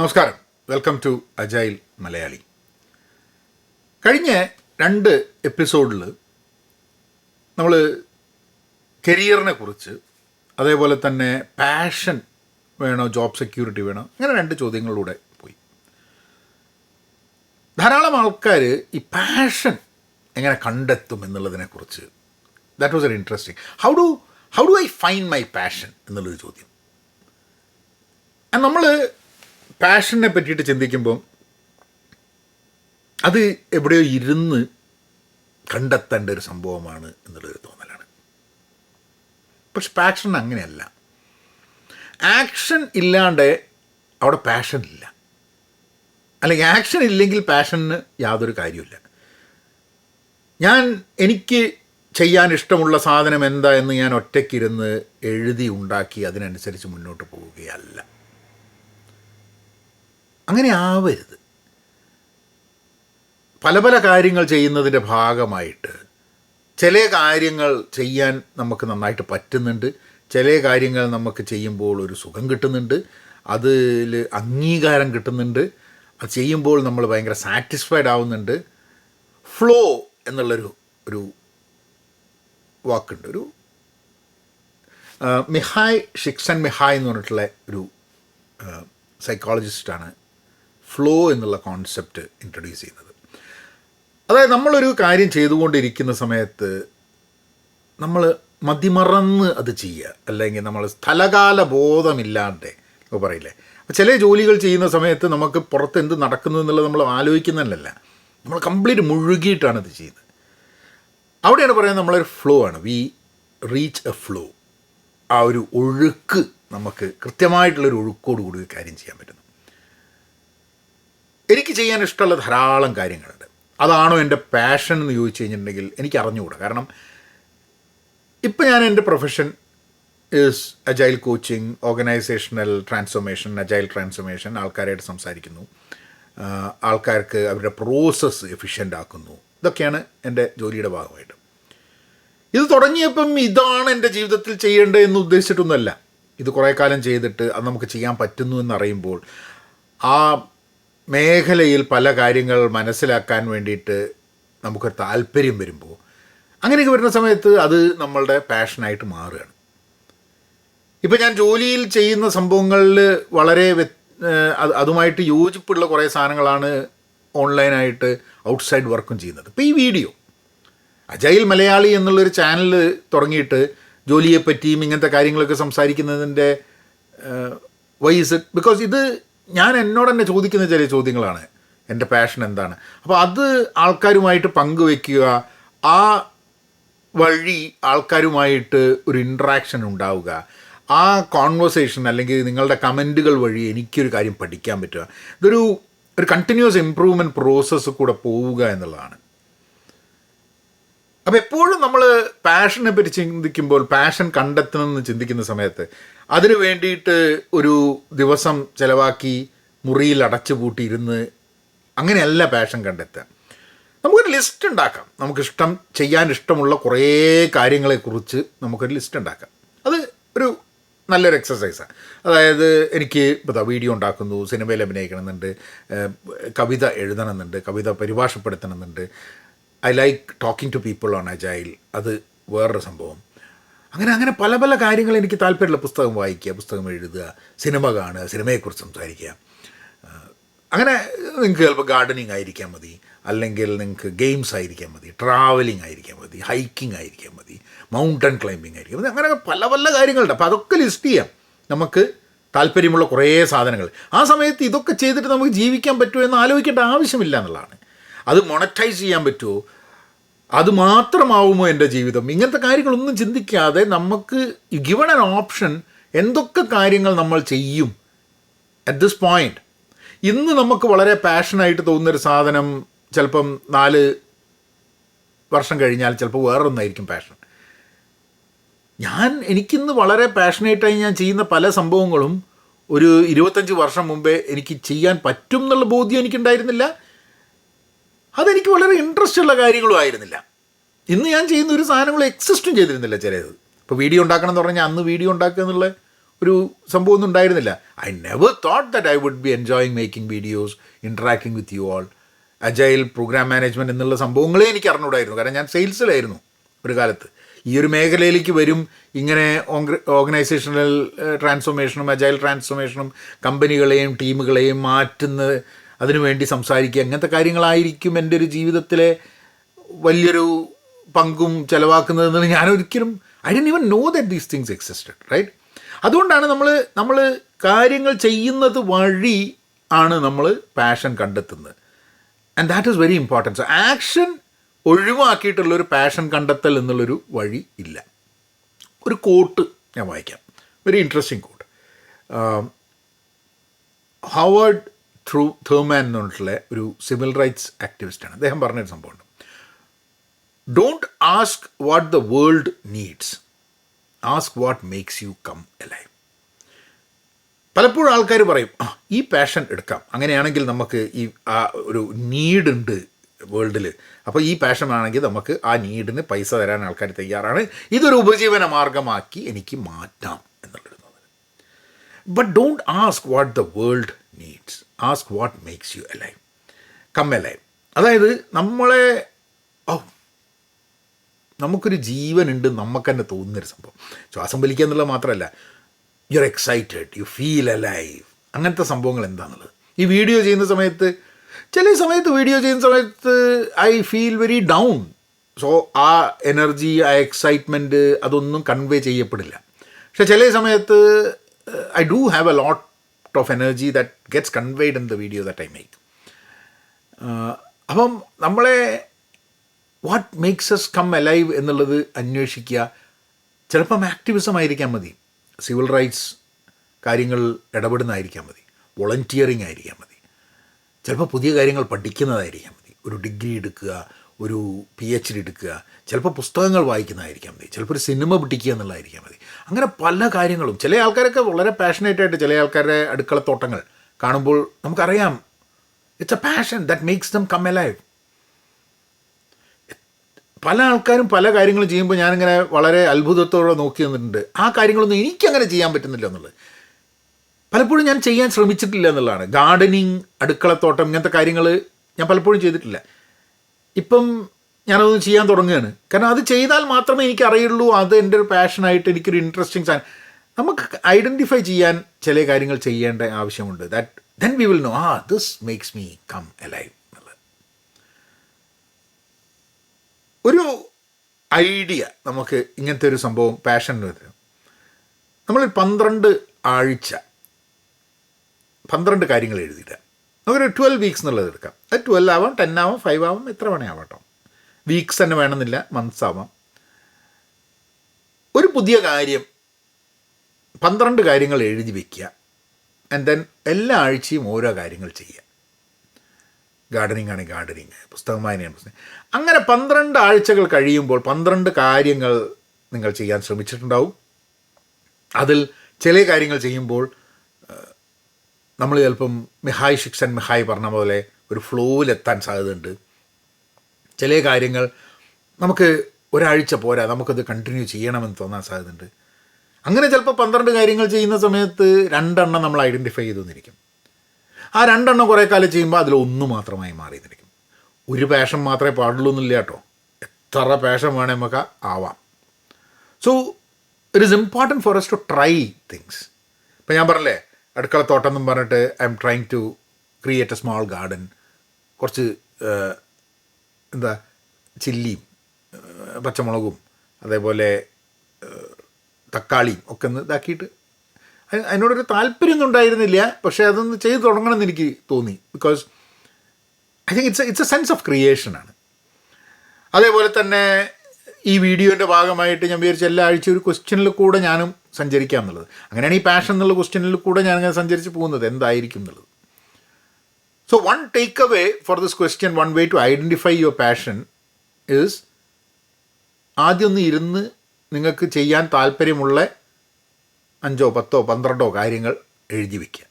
നമസ്കാരം. Welcome to agile Malayali കഴിഞ്ഞ രണ്ട് എപ്പിസോഡിൽ നമ്മൾ കരിയറിനെ കുറിച്ച് അതേപോലെ തന്നെ പാഷൻ വേണോ ജോബ് സെക്യൂരിറ്റി വേണോ അങ്ങനെ രണ്ട് ചോദ്യങ്ങളിലൂടെ പോയി. ധാരാളം ആൾക്കാർ ഈ പാഷൻ എങ്ങനെ കണ്ടെത്തും എന്നുള്ളതിനെക്കുറിച്ച് that was an interesting how do how do I find my passion എന്നുള്ളൊരു ചോദ്യം. നമ്മൾ പാഷനെ പറ്റിയിട്ട് ചിന്തിക്കുമ്പോൾ അത് എവിടെയോ ഇരുന്ന് കണ്ടെത്തേണ്ട ഒരു സംഭവമാണ് എന്നുള്ളൊരു തോന്നലാണ്. പക്ഷെ പാഷൻ അങ്ങനെയല്ല. ആക്ഷൻ ഇല്ലാണ്ട് അവിടെ പാഷൻ ഇല്ല. അല്ലെങ്കിൽ ആക്ഷൻ ഇല്ലെങ്കിൽ പാഷന് യാതൊരു കാര്യമില്ല ഞാൻ എനിക്ക് ചെയ്യാൻ ഇഷ്ടമുള്ള സാധനം എന്താ എന്ന് ഞാൻ ഒറ്റയ്ക്കിരുന്ന് എഴുതി ഉണ്ടാക്കി അതിനനുസരിച്ച് മുന്നോട്ട് പോവുകയല്ല. അങ്ങനെ ആവരുത്. പല പല കാര്യങ്ങൾ ചെയ്യുന്നതിന്റെ ഭാഗമായിട്ട് ചില കാര്യങ്ങൾ ചെയ്യാൻ നമുക്ക് നന്നായിട്ട് പറ്റുന്നുണ്ട്. ചില കാര്യങ്ങൾ നമുക്ക് ചെയ്യുമ്പോൾ ഒരു സുഖം കിട്ടുന്നുണ്ട്. അതിൽ അംഗീകാരം കിട്ടുന്നുണ്ട്. അത് ചെയ്യുമ്പോൾ നമ്മൾ ഭയങ്കര സാറ്റിസ്ഫൈഡ് ആവുന്നുണ്ട്. ഫ്ലോ എന്നുള്ളൊരു ഒരു വാക്കുണ്ട്. ഒരു മിഹായ് ഷിക്സൺ മിഹായ് എന്ന് പറഞ്ഞിട്ടുള്ള ഒരു സൈക്കോളജിസ്റ്റാണ് ഫ്ലോ എന്നുള്ള കോൺസെപ്റ്റ് ഇൻട്രൊഡ്യൂസ് ചെയ്യുന്നത്. അതായത് നമ്മളൊരു കാര്യം ചെയ്തുകൊണ്ടിരിക്കുന്ന സമയത്ത് നമ്മൾ മതിമറന്ന് അത് ചെയ്യുക. അല്ലെങ്കിൽ നമ്മൾ സ്ഥലകാല ബോധമില്ലാണ്ട് പറയില്ലേ. ചില ജോലികൾ ചെയ്യുന്ന സമയത്ത് നമുക്ക് പുറത്ത് എന്ത് നടക്കുന്നു എന്നുള്ളത് നമ്മൾ ആലോചിക്കുന്നതല്ല. നമ്മൾ കംപ്ലീറ്റ് മുഴുകിയിട്ടാണ് ഇത് ചെയ്യുന്നത്. അവിടെയാണ് പറയുന്നത് നമ്മളൊരു ഫ്ലോ ആണ്. വി റീച്ച് എ ഫ്ലോ ആ ഒരു ഒഴുക്ക് നമുക്ക് കൃത്യമായിട്ടുള്ളൊരു ഒഴുക്കോട് കൂടി കാര്യം ചെയ്യാൻ പറ്റുന്നു. എനിക്ക് ചെയ്യാൻ ഇഷ്ടമുള്ള ധാരാളം കാര്യങ്ങളുണ്ട്. അതാണോ എന്റെ പാഷൻ എന്ന് ചോദിച്ചു കഴിഞ്ഞിട്ടുണ്ടെങ്കിൽ എനിക്ക് അറിഞ്ഞുകൂടാ. കാരണം ഇപ്പം ഞാൻ എന്റെ profession is agile coaching organisational transformation agile transformation ആൾക്കാരായിട്ട് സംസാരിക്കുന്നു. ആൾക്കാർക്ക് അവരുടെ പ്രോസസ്സ് എഫിഷ്യന്റ് ആക്കുന്നു. ഇതൊക്കെയാണ് എന്റെ ജോലിയുടെ ഭാഗമായിട്ട്. ഇത് തുടങ്ങിയപ്പം ഇതാണ് എന്റെ ജീവിതത്തിൽ ചെയ്യേണ്ടത് എന്ന് ഉദ്ദേശിച്ചിട്ടൊന്നുമല്ല. ഇത് കുറേ കാലം ചെയ്തിട്ട് അത് നമുക്ക് ചെയ്യാൻ പറ്റുന്നു എന്നറിയുമ്പോൾ ആ മേഖലയിൽ പല കാര്യങ്ങൾ മനസ്സിലാക്കാൻ വേണ്ടിയിട്ട് നമുക്കൊരു താല്പര്യം വരുമ്പോൾ അങ്ങനെയൊക്കെ വരുന്ന സമയത്ത് അത് നമ്മളുടെ പാഷനായിട്ട് മാറുകയാണ്. ഇപ്പം ഞാൻ ജോലിയിൽ ചെയ്യുന്ന സംഭവങ്ങളിൽ വളരെ അതുമായിട്ട് യോജിപ്പുള്ള കുറേ സാധനങ്ങളാണ് ഓൺലൈനായിട്ട് ഔട്ട്സൈഡ് വർക്കും ചെയ്യുന്നത്. ഇപ്പോൾ ഈ വീഡിയോ അജൈൽ മലയാളി എന്നുള്ളൊരു ചാനൽ തുടങ്ങിയിട്ട് ജോലിയെപ്പറ്റിയും ഇങ്ങനത്തെ കാര്യങ്ങളൊക്കെ സംസാരിക്കുന്നതിന്റെ വൈസ് ബിക്കോസ് ഇത് ഞാൻ എന്നോട് തന്നെ ചോദിക്കുന്ന ചില ചോദ്യങ്ങളാണ്. എന്റെ പാഷൻ എന്താണ്? അപ്പോൾ അത് ആൾക്കാരുമായിട്ട് പങ്കുവെക്കുക ആ വഴി ആൾക്കാരുമായിട്ട് ഒരു ഇൻട്രാക്ഷൻ ഉണ്ടാവുക ആ കോൺവെർസേഷൻ അല്ലെങ്കിൽ നിങ്ങളുടെ കമന്റുകൾ വഴി എനിക്കൊരു കാര്യം പഠിക്കാൻ പറ്റുക. ഇതൊരു ഒരു കണ്ടിന്യൂസ് ഇമ്പ്രൂവ്മെന്റ് പ്രോസസ്സ് കൂടെ പോവുക എന്നുള്ളതാണ്. അപ്പോൾ എപ്പോഴും നമ്മൾ പാഷനെ പറ്റി ചിന്തിക്കുമ്പോൾ പാഷൻ കണ്ടെത്തണമെന്ന് ചിന്തിക്കുന്ന സമയത്ത് അതിനു വേണ്ടിയിട്ട് ഒരു ദിവസം ചിലവാക്കി മുറിയിൽ അടച്ചു പൂട്ടിയിരുന്ന് അങ്ങനെയല്ല പാഷൻ കണ്ടെത്തുക. നമുക്കൊരു ലിസ്റ്റ് ഉണ്ടാക്കാം. നമുക്കിഷ്ടം ചെയ്യാൻ ഇഷ്ടമുള്ള കുറേ കാര്യങ്ങളെക്കുറിച്ച് നമുക്കൊരു ലിസ്റ്റ് ഉണ്ടാക്കാം. അത് ഒരു നല്ലൊരു എക്സസൈസാണ് അതായത് എനിക്ക് ഇപ്പോൾ വീഡിയോ ഉണ്ടാക്കുന്നു സിനിമയിൽ അഭിനയിക്കണമെന്നുണ്ട് കവിത എഴുതണമെന്നുണ്ട് കവിത പരിഭാഷപ്പെടുത്തണമെന്നുണ്ട്. I like talking to people on agile അത് വേറൊരു സംഭവം. അങ്ങനെ അങ്ങനെ പല പല കാര്യങ്ങൾ എനിക്ക് താല്പര്യമുള്ള പുസ്തകം വായിക്കുക പുസ്തകം എഴുതുക സിനിമ കാണുക സിനിമയെക്കുറിച്ച് സംസാരിക്കുക. അങ്ങനെ നിങ്ങൾക്ക് ചിലപ്പോൾ ഗാർഡനിങ് ആയിരിക്കാൻ മതി. അല്ലെങ്കിൽ നിങ്ങൾക്ക് ഗെയിംസ് ആയിരിക്കാൻ മതി. ട്രാവലിംഗ് ആയിരിക്കാൻ മതി. ഹൈക്കിംഗ് ആയിരിക്കാൻ മതി. മൗണ്ടൻ ക്ലൈമ്പിംഗ് ആയിരിക്കാം അങ്ങനെ പല പല കാര്യങ്ങളുണ്ട്. അപ്പോൾ അതൊക്കെ ലിസ്റ്റ് ചെയ്യാം. നമുക്ക് താല്പര്യമുള്ള കുറേ സാധനങ്ങൾ. ആ സമയത്ത് ഇതൊക്കെ ചെയ്തിട്ട് നമുക്ക് ജീവിക്കാൻ പറ്റുമോ എന്ന് ആലോചിക്കേണ്ട ആവശ്യമില്ല എന്നുള്ളതാണ്. അത് മൊണറ്റൈസ് ചെയ്യാൻ പറ്റുമോ അത് മാത്രമാവുമോ എന്റെ ജീവിതം? ഇങ്ങനത്തെ കാര്യങ്ങളൊന്നും ചിന്തിക്കാതെ നമുക്ക് ഗിവൺ ആൻ ഓപ്ഷൻ എന്തൊക്കെ കാര്യങ്ങൾ നമ്മൾ ചെയ്യും അറ്റ് ദിസ് പോയിന്റ് ഇന്ന് നമുക്ക് വളരെ പാഷനായിട്ട് തോന്നുന്നൊരു സാധനം ചിലപ്പം നാല് വർഷം കഴിഞ്ഞാൽ ചിലപ്പോൾ വേറൊന്നായിരിക്കും പാഷൻ ഞാൻ എനിക്കിന്ന് വളരെ പാഷനേറ്റായി ഞാൻ ചെയ്യുന്ന പല സംഭവങ്ങളും ഒരു ഇരുപത്തഞ്ച് വർഷം മുമ്പേ എനിക്ക് ചെയ്യാൻ പറ്റും എന്നുള്ള ബോധ്യം എനിക്കുണ്ടായിരുന്നില്ല. അതെനിക്ക് വളരെ ഇൻട്രസ്റ്റ് ഉള്ള കാര്യങ്ങളും ആയിരുന്നില്ല. ഇന്ന് ഞാൻ ചെയ്യുന്ന ഒരു സാധനങ്ങൾ എക്സിസ്റ്റും ചെയ്തിരുന്നില്ല ചിലത്. ഇപ്പോൾ വീഡിയോ ഉണ്ടാക്കണം എന്ന് പറഞ്ഞാൽ അന്ന് വീഡിയോ ഉണ്ടാക്കുക എന്നുള്ള ഒരു സംഭവം ഒന്നും ഉണ്ടായിരുന്നില്ല. I never thought that I would be enjoying making videos interacting with you all agile program management എന്നുള്ള സംഭവങ്ങളെ എനിക്ക് അറിഞ്ഞൂടായിരുന്നു കാരണം ഞാൻ സെയിൽസിലായിരുന്നു ഒരു കാലത്ത്. ഈ ഒരു മേഖലയിലേക്ക് വരും ഇങ്ങനെ ഓർഗനൈസേഷണൽ ട്രാൻസ്ഫോർമേഷനും അജൈൽ ട്രാൻസ്ഫോർമേഷനും കമ്പനികളെയും ടീമുകളെയും മാറ്റുന്നത് അതിനുവേണ്ടി സംസാരിക്കുക. അങ്ങനത്തെ കാര്യങ്ങളായിരിക്കും എന്റെ ഒരു ജീവിതത്തിലെ വലിയൊരു പങ്കും ചിലവാക്കുന്നതെന്ന് ഞാൻ ഒരിക്കലും I don't even know that these things existed right അതുകൊണ്ടാണ് നമ്മൾ നമ്മൾ കാര്യങ്ങൾ ചെയ്യുന്നത് വഴി ആണ് നമ്മൾ പാഷൻ കണ്ടെത്തുന്നത്. And that is very important so action ഒഴിവാക്കിയിട്ടുള്ളൊരു passion കണ്ടെത്തൽ എന്നുള്ളൊരു വഴി ഇല്ല. ഒരു കോട്ട് ഞാൻ വായിക്കാം. വെരി ഇൻട്രസ്റ്റിംഗ് കോട്ട് ഹവാർഡ് ത്രൂ തേർമാൻ എന്ന് പറഞ്ഞിട്ടുള്ള ഒരു സിവിൽ റൈറ്റ്സ് ആക്ടിവിസ്റ്റാണ് അദ്ദേഹം പറഞ്ഞൊരു സംഭവമുണ്ട് don't ask what the world needs ask what makes you come alive പലപ്പോഴും ആൾക്കാർ പറയും ഈ പാഷൻ എടുക്കാം. അങ്ങനെയാണെങ്കിൽ നമുക്ക് ഈ ആ ഒരു നീഡുണ്ട് വേൾഡിൽ അപ്പോൾ ഈ പാഷൻ ആണെങ്കിൽ നമുക്ക് ആ നീഡിന് പൈസ തരാൻ ആൾക്കാർ തയ്യാറാണ്. ഇതൊരു ഉപജീവന മാർഗമാക്കി എനിക്ക് മാറ്റാം എന്നുള്ളത് but don't ask what the world needs ask what makes you alive come alive അതായത് നമ്മളെ ഓ നമുക്കൊരു ജീവനുണ്ട് നമുക്ക് തന്നെ തോന്നുന്നൊരു സംഭവം. ശ്വാസം വലിക്കുക എന്നുള്ളത് മാത്രമല്ല you are excited you feel alive അങ്ങനത്തെ സംഭവങ്ങൾ എന്താണെന്നുള്ളത് ഈ വീഡിയോ ചെയ്യുന്ന സമയത്ത് ചില സമയത്ത് വീഡിയോ ചെയ്യുന്ന സമയത്ത് I feel very down so ആ എനർജി ആ എക്സൈറ്റ്മെന്റ് അതൊന്നും കൺവേ ചെയ്യപ്പെടില്ല. പക്ഷെ ചില സമയത്ത് I do have a lot of energy that gets conveyed in the video that I make അപ്പം നമ്മളെ what makes us come alive എന്നുള്ളത് അന്വേഷിക്കുക. ചിലപ്പം ആക്ടിവിസം ആയിരിക്കാൻ മതി. സിവിൽ റൈറ്റ്സ് കാര്യങ്ങൾ ഇടപെടുന്നതായിരിക്കാൻ മതി. വോളണ്ടിയറിങ് ആയിരിക്കാൻ മതി. ചിലപ്പോൾ പുതിയ കാര്യങ്ങൾ പഠിക്കുന്നതായിരിക്കാം മതി. ഒരു ഡിഗ്രി എടുക്കുക ഒരു പി എച്ച് ഡി എടുക്കുക. ചിലപ്പോൾ പുസ്തകങ്ങൾ വായിക്കുന്നതായിരിക്കാം മതി. ചിലപ്പോൾ ഒരു സിനിമ പിടിക്കുക എന്നുള്ളതായിരിക്കാം മതി. അങ്ങനെ പല കാര്യങ്ങളും. ചില ആൾക്കാരൊക്കെ വളരെ പാഷനേറ്റ് ആയിട്ട് ചില ആൾക്കാരുടെ അടുക്കളത്തോട്ടങ്ങൾ കാണുമ്പോൾ നമുക്കറിയാം it's a passion that makes them come alive പല ആൾക്കാരും പല കാര്യങ്ങളും ചെയ്യുമ്പോൾ ഞാനിങ്ങനെ വളരെ അത്ഭുതത്തോടെ നോക്കി നിന്നിട്ടുണ്ട്. ആ കാര്യങ്ങളൊന്നും എനിക്കങ്ങനെ ചെയ്യാൻ പറ്റുന്നില്ല എന്നുള്ളത്. പലപ്പോഴും ഞാൻ ചെയ്യാൻ ശ്രമിച്ചിട്ടില്ല എന്നുള്ളതാണ്. ഗാർഡനിങ് അടുക്കളത്തോട്ടം ഇങ്ങനത്തെ കാര്യങ്ങൾ ഞാൻ പലപ്പോഴും ചെയ്തിട്ടില്ല. ഇപ്പം ഞാനത് ചെയ്യാൻ തുടങ്ങുകയാണ്. കാരണം അത് ചെയ്താൽ മാത്രമേ എനിക്ക് അറിയുള്ളൂ അത് എന്റെ ഒരു പാഷനായിട്ട് എനിക്കൊരു ഇൻട്രസ്റ്റിംഗ് സാധനം. നമുക്ക് ഐഡന്റിഫൈ ചെയ്യാൻ ചില കാര്യങ്ങൾ ചെയ്യേണ്ട ആവശ്യമുണ്ട്. That then we will know uh this makes me come alive എന്നുള്ളത്. ഒരു ഐഡിയ നമുക്ക് ഇങ്ങനത്തെ ഒരു സംഭവം പാഷൻ വരും. നമ്മൾ പന്ത്രണ്ട് ആഴ്ച പന്ത്രണ്ട് കാര്യങ്ങൾ എഴുതിയിടുക. നമുക്കൊരു ട്വൽവ് വീക്സ് എന്നുള്ളത് എടുക്കാം. അത് ട്വൽവ് ആവാം ടെൻ ആവാം ഫൈവ് ആവാം എത്ര വേണേ ആവട്ടോ വീക്സ് തന്നെ വേണമെന്നില്ല മന്ത്സ് ആവാം. ഒരു പുതിയ കാര്യം പന്ത്രണ്ട് കാര്യങ്ങൾ എഴുതി വയ്ക്കുക ആൻഡ് ദെൻ എല്ലാ ആഴ്ചയും ഓരോ കാര്യങ്ങൾ ചെയ്യുക. ഗാർഡനിങ് ആണെങ്കിൽ ഗാർഡനിങ് പുസ്തകം വായനയാണ് പുസ്തകം. അങ്ങനെ പന്ത്രണ്ട് ആഴ്ചകൾ കഴിയുമ്പോൾ പന്ത്രണ്ട് കാര്യങ്ങൾ നിങ്ങൾ ചെയ്യാൻ ശ്രമിച്ചിട്ടുണ്ടാവും. അതിൽ ചില കാര്യങ്ങൾ ചെയ്യുമ്പോൾ നമ്മൾ ചിലപ്പം മിഹായ് ശിക്ഷൻ മിഹായ് പറഞ്ഞ പോലെ ഒരു ഫ്ലോയിലെത്താൻ സാധ്യതയുണ്ട്. ചില കാര്യങ്ങൾ നമുക്ക് ഒരാഴ്ച പോരാ നമുക്കത് കണ്ടിന്യൂ ചെയ്യണമെന്ന് തോന്നാൻ സാധ്യതയുണ്ട്. അങ്ങനെ ചിലപ്പോൾ പന്ത്രണ്ട് കാര്യങ്ങൾ ചെയ്യുന്ന സമയത്ത് രണ്ടെണ്ണം നമ്മൾ ഐഡന്റിഫൈ ചെയ്തു നിന്നിരിക്കും ആ രണ്ടെണ്ണം കുറേ കാലം ചെയ്യുമ്പോൾ അതിൽ അതിലൊന്ന് മാത്രമായി മാറി നിന്നിരിക്കും. ഒരു പാഷൻ മാത്രമേ പാടുള്ളൂ എന്നില്ല കേട്ടോ. എത്ര പാഷൻ വേണേ നമുക്ക് ആവാം. So it is important for us to try things ഇപ്പം ഞാൻ പറഞ്ഞില്ലേ അടുക്കളത്തോട്ടം എന്നും പറഞ്ഞിട്ട് I am trying to create a small garden കുറച്ച് എന്താ ചില്ലിയും പച്ചമുളകും അതേപോലെ തക്കാളിയും ഒക്കെ ഒന്ന് ഇതാക്കിയിട്ട് അതിനോടൊരു താല്പര്യമൊന്നും ഉണ്ടായിരുന്നില്ല. പക്ഷേ അതൊന്ന് ചെയ്ത് തുടങ്ങണമെന്ന് എനിക്ക് തോന്നി. Because I think it's it's a sense of ക്രിയേഷനാണ് അതേപോലെ തന്നെ ഈ വീഡിയോന്റെ ഭാഗമായിട്ട് ഞാൻ വിചാരിച്ച എല്ലാ ആഴ്ച ഒരു ക്വസ്റ്റ്യനിൽ കൂടെ ഞാനും സഞ്ചരിക്കാം എന്നുള്ളത്. അങ്ങനെയാണ് ഈ പാഷൻ എന്നുള്ള ക്വസ്റ്റ്യനിൽ കൂടെ ഞാൻ അങ്ങനെ സഞ്ചരിച്ച് പോകുന്നത്. എന്തായിരിക്കും എന്നുള്ളത്. So one take away for this question one way to identify your passion is ആദ്യം ഒന്ന് ഇരുന്ന് നിങ്ങൾക്ക് ചെയ്യാൻ താല്പര്യമുള്ള അഞ്ചോ പത്തോ പന്ത്രണ്ടോ കാര്യങ്ങൾ എഴുതി വയ്ക്കുക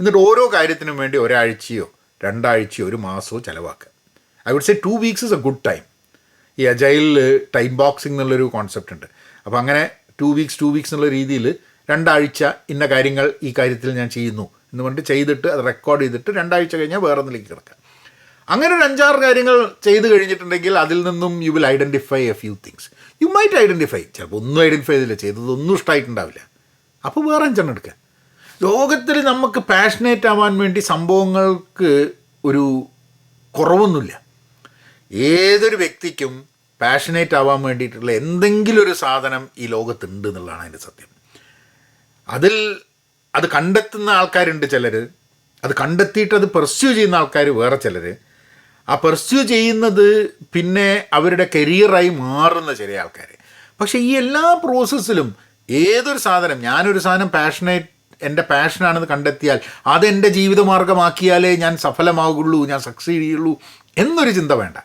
എന്നിട്ട് ഓരോ കാര്യത്തിനും വേണ്ടി ഒരാഴ്ചയോ രണ്ടാഴ്ചയോ ഒരു മാസമോ ചിലവാക്കുക. I would say two weeks is a good time ഈ അജൈലിൽ ടൈം ബോക്സിംഗ് എന്നുള്ളൊരു കോൺസെപ്റ്റ് ഉണ്ട്. അപ്പോൾ അങ്ങനെ ടു വീക്സ് ടു വീക്സ് എന്നുള്ള രീതിയിൽ രണ്ടാഴ്ച ഇന്ന കാര്യങ്ങൾ ഈ കാര്യത്തിൽ ഞാൻ ചെയ്യുന്നു എന്ന് പറഞ്ഞിട്ട് ചെയ്തിട്ട് അത് റെക്കോർഡ് ചെയ്തിട്ട് രണ്ടാഴ്ച കഴിഞ്ഞാൽ വേറെ ഒന്നിലേക്ക് കിടക്കാം. അങ്ങനെ ഒരു അഞ്ചാറ് കാര്യങ്ങൾ ചെയ്ത് കഴിഞ്ഞിട്ടുണ്ടെങ്കിൽ അതിൽ നിന്നും you will identify a few things you might identify ചിലപ്പോൾ ഒന്നും ഐഡന്റിഫൈ ചെയ്തില്ല ചെയ്തതൊന്നും ഇഷ്ടമായിട്ടുണ്ടാവില്ല അപ്പോൾ വേറെ അഞ്ചെണ്ണം എടുക്കുക. ലോകത്തിൽ നമുക്ക് പാഷനേറ്റ് ആവാൻ വേണ്ടി സംഭവങ്ങൾക്ക് ഒരു കുറവൊന്നുമില്ല. ഏതൊരു വ്യക്തിക്കും പാഷനേറ്റ് ആവാൻ വേണ്ടിയിട്ടുള്ള എന്തെങ്കിലും ഒരു സാധനം ഈ ലോകത്തുണ്ട് എന്നുള്ളതാണ് അതിന്റെ സത്യം. അതിൽ അത് കണ്ടെത്തുന്ന ആൾക്കാരുണ്ട് ചിലർ അത് കണ്ടെത്തിയിട്ട് അത് പെർസ്യൂ ചെയ്യുന്ന ആൾക്കാർ വേറെ ചിലർ ആ പെർസ്യൂ ചെയ്യുന്നത് പിന്നെ അവരുടെ കരിയറായി മാറുന്ന ചില ആൾക്കാർ പക്ഷേ ഈ എല്ലാ പ്രോസസ്സിലും ഏതൊരു സാധനം ഞാനൊരു സാധനം പാഷനേറ്റ് എന്റെ പാഷനാണെന്ന് കണ്ടെത്തിയാൽ അതെന്റെ ജീവിതമാർഗമാക്കിയാലേ ഞാൻ സഫലമാകുള്ളൂ ഞാൻ സക്സീഡ് ചെയ്യുള്ളൂ എന്നൊരു ചിന്ത വേണ്ട.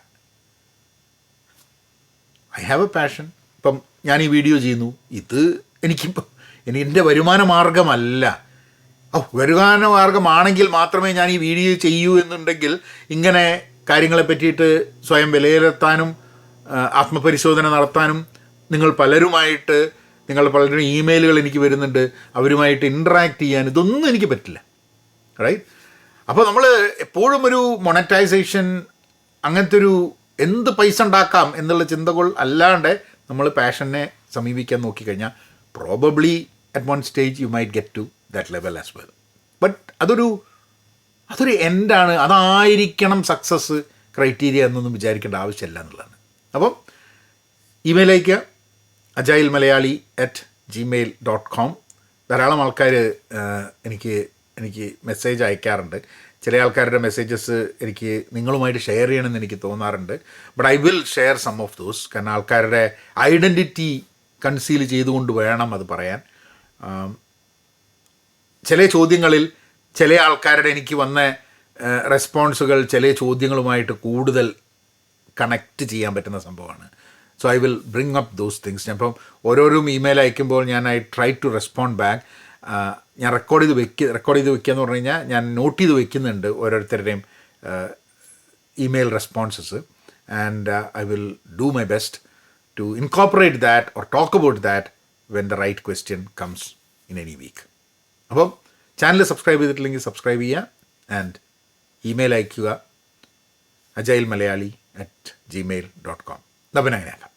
ഐ ഹാവ് എ പാഷൻ ഇപ്പം ഞാൻ ഈ വീഡിയോ ചെയ്യുന്നു. ഇത് എനിക്കിപ്പം എനിക്ക് എന്റെ വരുമാന മാർഗമല്ല ഓ വരുമാന മാർഗമാണെങ്കിൽ മാത്രമേ ഞാൻ ഈ വീഡിയോ ചെയ്യൂ എന്നുണ്ടെങ്കിൽ ഇങ്ങനെ കാര്യങ്ങളെ പറ്റിയിട്ട് സ്വയം വിലയിരുത്താനും ആത്മപരിശോധന നടത്താനും നിങ്ങൾ പലരുമായിട്ട് നിങ്ങൾ പലരും ഇമെയിലുകൾ എനിക്ക് വരുന്നുണ്ട്. അവരുമായിട്ട് ഇൻട്രാക്ട് ചെയ്യാൻ ഇതൊന്നും എനിക്ക് പറ്റില്ല. റൈറ്റ് അപ്പോൾ നമ്മൾ എപ്പോഴും ഒരു മൊണറ്റൈസേഷൻ അങ്ങനത്തെ ഒരു എന്ത് പൈസ ഉണ്ടാക്കാം എന്നുള്ള ചിന്തകൾ അല്ലാണ്ട് നമ്മൾ പാഷനെ സമീപിക്കാൻ നോക്കിക്കഴിഞ്ഞാൽ probably at one stage you might get to that level as well but അതൊരു അതൊരു എൻഡാണ് അതായിരിക്കണം സക്സസ് ക്രൈറ്റീരിയ എന്നൊന്നും വിചാരിക്കേണ്ട ആവശ്യമില്ല എന്നുള്ളതാണ്. അപ്പം ഇമെയിൽ അയക്കുക agile Malayali at Gmail dot com ധാരാളം ആൾക്കാർ എനിക്ക് എനിക്ക് മെസ്സേജ് അയക്കാറുണ്ട്. ചില ആൾക്കാരുടെ മെസ്സേജസ് എനിക്ക് നിങ്ങളുമായിട്ട് ഷെയർ ചെയ്യണമെന്ന് എനിക്ക് തോന്നാറുണ്ട്. But I will share some of those കാരണം ആൾക്കാരുടെ ഐഡന്റിറ്റി കൺസീൽ ചെയ്തുകൊണ്ട് വേണം അത് പറയാൻ. ചില ചോദ്യങ്ങളിൽ ചില ആൾക്കാരുടെ എനിക്ക് വന്ന റെസ്പോൺസുകൾ ചില ചോദ്യങ്ങളുമായിട്ട് കൂടുതൽ കണക്റ്റ് ചെയ്യാൻ പറ്റുന്ന സംഭവമാണ്. So I will bring up those things ഞാൻ ഇപ്പം ഓരോരോ ഇമെയിൽ അയക്കുമ്പോൾ ഞാൻ I try to respond back ഞാൻ റെക്കോർഡ് ചെയ്ത് വെക്കുക റെക്കോർഡ് ചെയ്ത് വെക്കുക എന്ന് പറഞ്ഞു കഴിഞ്ഞാൽ ഞാൻ നോട്ട് ചെയ്ത് വെക്കുന്നുണ്ട് ഓരോരുത്തരുടെയും email responses and I will do my best to incorporate that or talk about that when the right question comes in any week അപ്പം ചാനൽ സബ്സ്ക്രൈബ് ചെയ്തിട്ടില്ലെങ്കിൽ സബ്സ്ക്രൈബ് ചെയ്യുക ആൻഡ് ഇമെയിൽ അയയ്ക്കുക agile Malayali at Gmail dot com അപ്പം